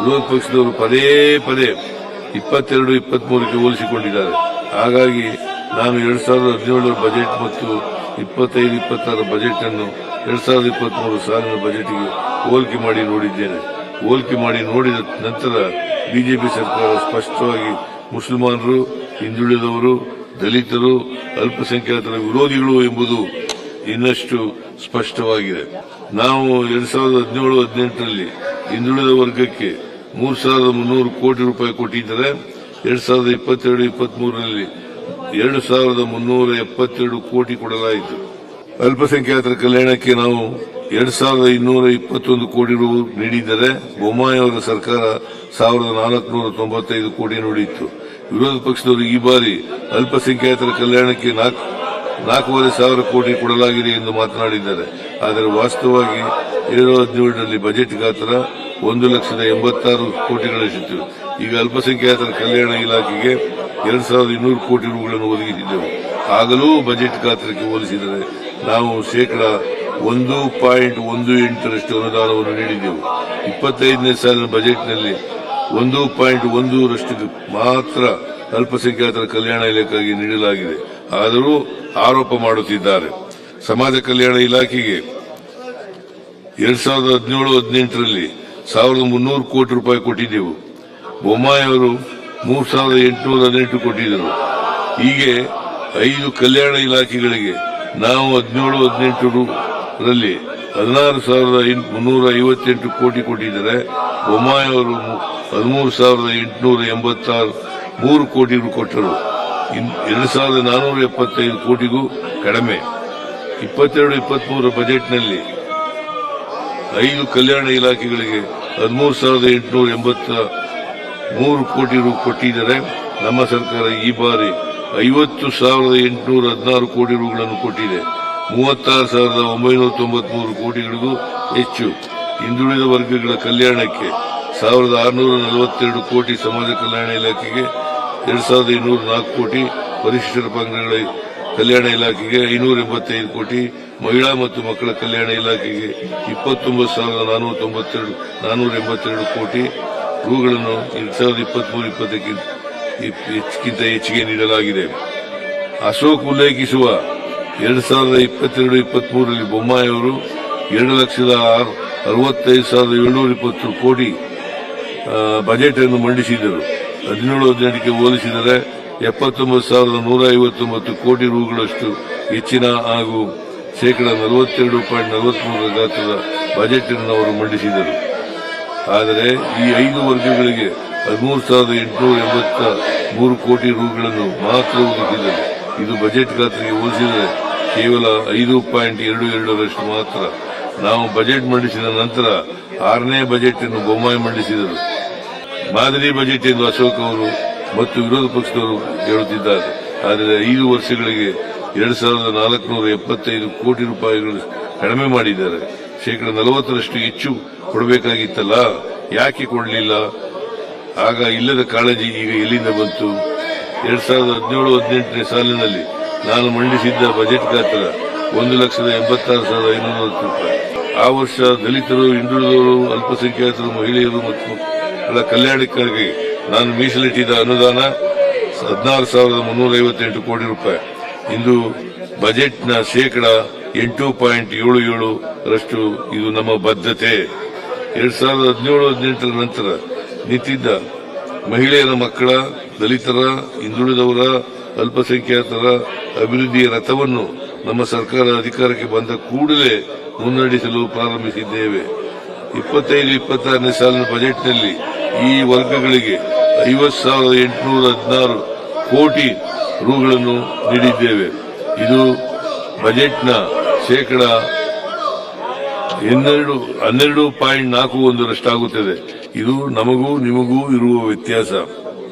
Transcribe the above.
ವಿರೋಧ ಪಕ್ಷದವರು ಪದೇ ಪದೇ ಇಪ್ಪತ್ತೆರಡು, ಇಪ್ಪತ್ಮೂರಕ್ಕೆ ಹೋಲಿಸಿಕೊಂಡಿದ್ದಾರೆ. ಹಾಗಾಗಿ ನಾನು ಎರಡ್ ಸಾವಿರದ ಹದಿನೇಳರ ಬಜೆಟ್ ಮತ್ತು ಇಪ್ಪತ್ತೈದು ಇಪ್ಪತ್ತಾರ ಬಜೆಟ್ ಅನ್ನು ಎರಡ್ ಸಾವಿರದ ಇಪ್ಪತ್ಮೂರು ಸಾಲಿನ ಬಜೆಟ್ಗೆ ಹೋಲಿಕೆ ಮಾಡಿ ನೋಡಿದ್ದೇನೆ. ಹೋಲಿಕೆ ಮಾಡಿ ನೋಡಿದ ನಂತರ ಬಿಜೆಪಿ ಸರ್ಕಾರ ಸ್ಪಷ್ಟವಾಗಿ ಮುಸಲ್ಮಾನರು, ಹಿಂದುಳಿದವರು, ದಲಿತರು, ಅಲ್ಪಸಂಖ್ಯಾತರ ವಿರೋಧಿಗಳು ಎಂಬುದು ಇನ್ನಷ್ಟು ಸ್ಪಷ್ಟವಾಗಿದೆ. ನಾವು ಎರಡ್ ಸಾವಿರದ ಹದಿನೇಳು, ಹದಿನೆಂಟರಲ್ಲಿ ಹಿಂದುಳಿದ ವರ್ಗಕ್ಕೆ ಮೂರ್ ಸಾವಿರದ ಮುನ್ನೂರು ಕೋಟಿ ರೂಪಾಯಿ ಕೊಟ್ಟಿದ್ದಾರೆ. ಎರಡ್ ಸಾವಿರದ ಇಪ್ಪತ್ತೆರಡು, ಇಪ್ಪತ್ಮೂರರಲ್ಲಿ ಎರಡು ಸಾವಿರದ ಮುನ್ನೂರ ಎಪ್ಪತ್ತೆರಡು ಕೋಟಿ ಕೊಡಲಾಯಿತು. ಅಲ್ಪಸಂಖ್ಯಾತರ ಕಲ್ಯಾಣಕ್ಕೆ ನಾವು ಎರಡ್ ಸಾವಿರದ ಇನ್ನೂರ ಇಪ್ಪತ್ತೊಂದು ಕೋಟಿ ರು ನೀಡಿದ್ದರೆ ಬೊಮ್ಮಾಯಿ ಅವರ ಸರ್ಕಾರ ಸಾವಿರದ ನಾಲ್ಕುನೂರ ತೊಂಬತ್ತೈದು ಕೋಟಿ ನೀಡಿತ್ತು. ವಿರೋಧ ಪಕ್ಷದವರು ಈ ಬಾರಿ ಅಲ್ಪಸಂಖ್ಯಾತರ ಕಲ್ಯಾಣಕ್ಕೆ ನಾಲ್ಕು, ನಾಲ್ಕೂವರೆ ಸಾವಿರ ಕೋಟಿ ಕೊಡಲಾಗಿದೆ ಎಂದು ಮಾತನಾಡಿದ್ದಾರೆ. ಆದರೆ ವಾಸ್ತವವಾಗಿ ಎರಡು ಹದಿನೇಳರಲ್ಲಿ ಬಜೆಟ್ ಗಾತ್ರ ಒಂದು ಲಕ್ಷದ ಎಂಬತ್ತಾರು ಕೋಟಿಗಳಷ್ಟಿತ್ತು ಈಗ ಅಲ್ಪಸಂಖ್ಯಾತರ ಕಲ್ಯಾಣ ಇಲಾಖೆಗೆ ಎರಡ್ ಸಾವಿರದ ಇನ್ನೂರು ಕೋಟಿ ರೂಗಳನ್ನು ಒದಗಿಸಿದ್ದೆವು. ಆಗಲೂ ಬಜೆಟ್ ಗಾತ್ರಕ್ಕೆ ಹೋಲಿಸಿದರೆ ನಾವು ಶೇಕಡ ಒಂದು ಪಾಯಿಂಟ್ ಒಂದು ಎಂಟರಷ್ಟು ಅನುದಾನವನ್ನು ನೀಡಿದ್ದೆವು. ಇಪ್ಪತ್ತೈದನೇ ಸಾಲಿನ ಬಜೆಟ್ನಲ್ಲಿ ಒಂದು ಪಾಯಿಂಟ್ ಒಂದರಷ್ಟು ಮಾತ್ರ ಅಲ್ಪಸಂಖ್ಯಾತರ ಕಲ್ಯಾಣ ಇಲಾಖೆಗೆ ನೀಡಲಾಗಿದೆ. ಆದರೂ ಆರೋಪ ಮಾಡುತ್ತಿದ್ದಾರೆ. ಸಮಾಜ ಕಲ್ಯಾಣ ಇಲಾಖೆಗೆ ಎರಡ್ ಸಾವಿರದ ಹದಿನೇಳು ಹದಿನೆಂಟರಲ್ಲಿ ಸಾವಿರದ ಮುನ್ನೂರು ಕೋಟಿ ರೂಪಾಯಿ ಕೊಟ್ಟಿದ್ದೆವು. ಬೊಮ್ಮಾಯಿ ಅವರು ಮೂರ್ ಸಾವಿರದ ಎಂಟುನೂರ ಹದಿನೆಂಟು ಕೊಟ್ಟಿದ್ದರು. ಹೀಗೆ ಐದು ಕಲ್ಯಾಣ ಇಲಾಖೆಗಳಿಗೆ ನಾವು ಹದಿನೇಳು ಹದಿನೆಂಟು ರಲ್ಲಿ ಹದಿನಾರು ಸಾವಿರದ ಮುನ್ನೂರ ಐವತ್ತೆಂಟು ಕೋಟಿ ಕೊಟ್ಟಿದ್ದಾರೆ ಬೊಮ್ಮಾಯಿ ಅವರು ಹದಿಮೂರು ಸಾವಿರದ ಎಂಟುನೂರ ಎಂಬತ್ತಾರು ಮೂರು ಕೋಟಿ ರು ಕೊಟ್ಟರು ಎರಡು ಸಾವಿರದ ನಾನೂರ ಎಪ್ಪತ್ತೈದು ಕೋಟಿಗೂ ಕಡಿಮೆ. ಇಪ್ಪತ್ತೆರಡು ಇಪ್ಪತ್ತ್ಮೂರು ಬಜೆಟ್ನಲ್ಲಿ ಐದು ಕಲ್ಯಾಣ ಇಲಾಖೆಗಳಿಗೆ ಹದಿಮೂರು ಸಾವಿರದ ಎಂಟುನೂರ ಎಂಬತ್ತ ಮೂರು ಕೋಟಿ ರೂ ಕೊಟ್ಟಿದ್ದಾರೆ. ನಮ್ಮ ಸರ್ಕಾರ ಈ ಬಾರಿ ಐವತ್ತು ಸಾವಿರದ ಎಂಟುನೂರ ಹದಿನಾರು ಕೋಟಿ ರೂಗಳನ್ನು ಕೊಟ್ಟಿದೆ. ಮೂವತ್ತಾರು ಸಾವಿರದ ಒಂಬೈನೂರ ತೊಂಬತ್ಮೂರು ಕೋಟಿಗಳಿಗೂ ಹೆಚ್ಚು ಹಿಂದುಳಿದ ವರ್ಗಗಳ ಕಲ್ಯಾಣಕ್ಕೆ ಸಾವಿರದ ಆರುನೂರ ನಲವತ್ತೆರಡು ಕೋಟಿ ಸಮಾಜ ಕಲ್ಯಾಣ ಇಲಾಖೆಗೆ, ಎರಡು ಸಾವಿರದ ಇನ್ನೂರ ನಾಲ್ಕು ಕೋಟಿ ಪರಿಶಿಷ್ಟರ ಪಂಗಡಗಳ ಕಲ್ಯಾಣ ಇಲಾಖೆಗೆ ಐನೂರ ಎಂಬತ್ತೈದು ಕೋಟಿ ಮಹಿಳಾ ಮತ್ತು ಮಕ್ಕಳ ಕಲ್ಯಾಣ ಇಲಾಖೆಗೆ ಇಪ್ಪತ್ತೊಂಬತ್ತು ಸಾವಿರದ ನಾನೂರ ತೊಂಬತ್ತೆರಡು ನಾನೂರ ಎಂಬತ್ತೆರಡು ಕೋಟಿ ರೂಗಳನ್ನು ಎರಡು ಸಾವಿರದ ಇಪ್ಪತ್ಮೂರು ಇಪ್ಪತ್ತಕ್ಕಿಂತ ಹೆಚ್ಚಿಗೆ ನೀಡಲಾಗಿದೆ. ಅಶೋಕ್ ಉಲ್ಲೇಖಿಸುವ ಎರಡು ಸಾವಿರದ ಇಪ್ಪತ್ತೆರಡು, ಇಪ್ಪತ್ಮೂರರಲ್ಲಿ ಬೊಮ್ಮಾಯಿ ಅವರು ಎರಡು ಲಕ್ಷದ ಅರವತ್ತೈದು ಸಾವಿರದ ಏಳ್ನೂರ ಇಪ್ಪತ್ತು ಕೋಟಿ ಬಜೆಟ್ ಅನ್ನು ಮಂಡಿಸಿದರು ಹದಿನೇಳು ಹದಿನೆಂಟಕ್ಕೆ ಹೋಲಿಸಿದರೆ ಎಪ್ಪತ್ತೊಂಬತ್ತು ಸಾವಿರದ ನೂರ ಐವತ್ತೊಂಬತ್ತು ಕೋಟಿ ರೂಗಳಷ್ಟು ಹೆಚ್ಚಿನ ಹಾಗೂ ಶೇಕಡ ನಲವತ್ತೆರಡು ಪಾಯಿಂಟ್ ನಲವತ್ಮೂರರ ಗಾತ್ರದ ಬಜೆಟ್ ಅನ್ನು ಅವರು ಮಂಡಿಸಿದರು. ಆದರೆ ಈ ಐದು ವರ್ಗಗಳಿಗೆ ಹದಿಮೂರು ಸಾವಿರದ ಎಂಟುನೂರ ಎಂಬತ್ತ ಮೂರು ಕೋಟಿ ರೂಗಳನ್ನು ಮಾತ್ರ ಒದಗಿಸಿದರು. ಇದು ಬಜೆಟ್ ಗಾತ್ರಕ್ಕೆ ಹೋಲಿಸಿದರೆ ಕೇವಲ ಐದು ಪಾಯಿಂಟ್ ಎರಡು ಎರಡರಷ್ಟು ಮಾತ್ರ. ನಾವು ಬಜೆಟ್ ಮಂಡಿಸಿದ ನಂತರ ಆರನೇ ಬಜೆಟ್ ಅನ್ನು ಬೊಮ್ಮಾಯಿ ಮಂಡಿಸಿದರು. ಮಾದರಿ ಬಜೆಟ್ ಎಂದು ಅಶೋಕ್ ಅವರು ಮತ್ತು ವಿರೋಧ ಪಕ್ಷದವರು ಹೇಳುತ್ತಿದ್ದಾರೆ. ಆದರೆ ಐದು ವರ್ಷಗಳಿಗೆ ಎರಡ್ ಸಾವಿರದ ನಾಲ್ಕುನೂರ ಎಪ್ಪತ್ತೈದು ಕೋಟಿ ರೂಪಾಯಿಗಳು ಕಡಿಮೆ ಮಾಡಿದ್ದಾರೆ. ಶೇಕಡ ನಲವತ್ತರಷ್ಟು ಹೆಚ್ಚು ಕೊಡಬೇಕಾಗಿತ್ತಲ್ಲ? ಯಾಕೆ ಕೊಡಲಿಲ್ಲ? ಆಗ ಇಲ್ಲದ ಕಾಳಜಿ ಈಗ ಎಲ್ಲಿಂದ ಬಂತು? ಎರಡ್ ಸಾವಿರದ ಹದಿನೇಳು, ಹದಿನೆಂಟನೇ ಸಾಲಿನಲ್ಲಿ ನಾನು ಮಂಡಿಸಿದ್ದ ಬಜೆಟ್ ಗಾತ್ರ ಒಂದು ಲಕ್ಷದ ಎಂಬತ್ತಾರು ಸಾವಿರದ ಐನೂರ ರೂಪಾಯಿ. ಆ ವರ್ಷ ದಲಿತರು, ಹಿಂದುಳಿದವರು, ಅಲ್ಪಸಂಖ್ಯಾತರು, ಮಹಿಳೆಯರು ಮತ್ತು ಕಲ್ಯಾಣಕ್ಕಾಗಿ ನಾನು ಮೀಸಲಿಟ್ಟಿದ್ದ ಅನುದಾನ ಹದಿನಾರು ಸಾವಿರದ ಮುನ್ನೂರ ಐವತ್ತೆಂಟು ಕೋಟಿ ರೂಪಾಯಿ. ಇಂದು ಬಜೆಟ್ನ ಶೇಕಡ ಎಂಟು ಪಾಯಿಂಟ್ ಏಳು ಏಳು ರಷ್ಟು ಇದು ನಮ್ಮ ಬದ್ಧತೆ. ಎರಡ್ ಸಾವಿರದ ಹದಿನೇಳು, ಹದಿನೆಂಟರ ನಂತರ ನಿಂತಿದ್ದ ಮಹಿಳೆಯರ ಮಕ್ಕಳ, ದಲಿತರ, ಹಿಂದುಳಿದವರ, ಅಲ್ಪಸಂಖ್ಯಾತರ ಅಭಿವೃದ್ಧಿಯ ರಥವನ್ನು ನಮ್ಮ ಸರ್ಕಾರ ಅಧಿಕಾರಕ್ಕೆ ಬಂದ ಕೂಡಲೇ ಮುನ್ನಡೆಸಲು ಪ್ರಾರಂಭಿಸಿದ್ದೇವೆ. ಇಪ್ಪತ್ತೈದು, ಇಪ್ಪತ್ತಾರನೇ ಸಾಲಿನ ಬಜೆಟ್ನಲ್ಲಿ ಈ ವರ್ಗಗಳಿಗೆ ಐವತ್ತು ಸಾವಿರದ ಎಂಟುನೂರ ಹದಿನಾರು ಕೋಟಿ ರುಗಳನ್ನು ನೀಡಿದ್ದೇವೆ. ಇದು ಬಜೆಟ್ನ ಶೇಕಡ ಹನ್ನೆರಡು ಹನ್ನೆರಡು ಪಾಯಿಂಟ್ ನಾಲ್ಕು ಒಂದರಷ್ಟಾಗುತ್ತದೆ. ಇದು ನಮಗೂ ನಿಮಗೂ ಇರುವ ವ್ಯತ್ಯಾಸ.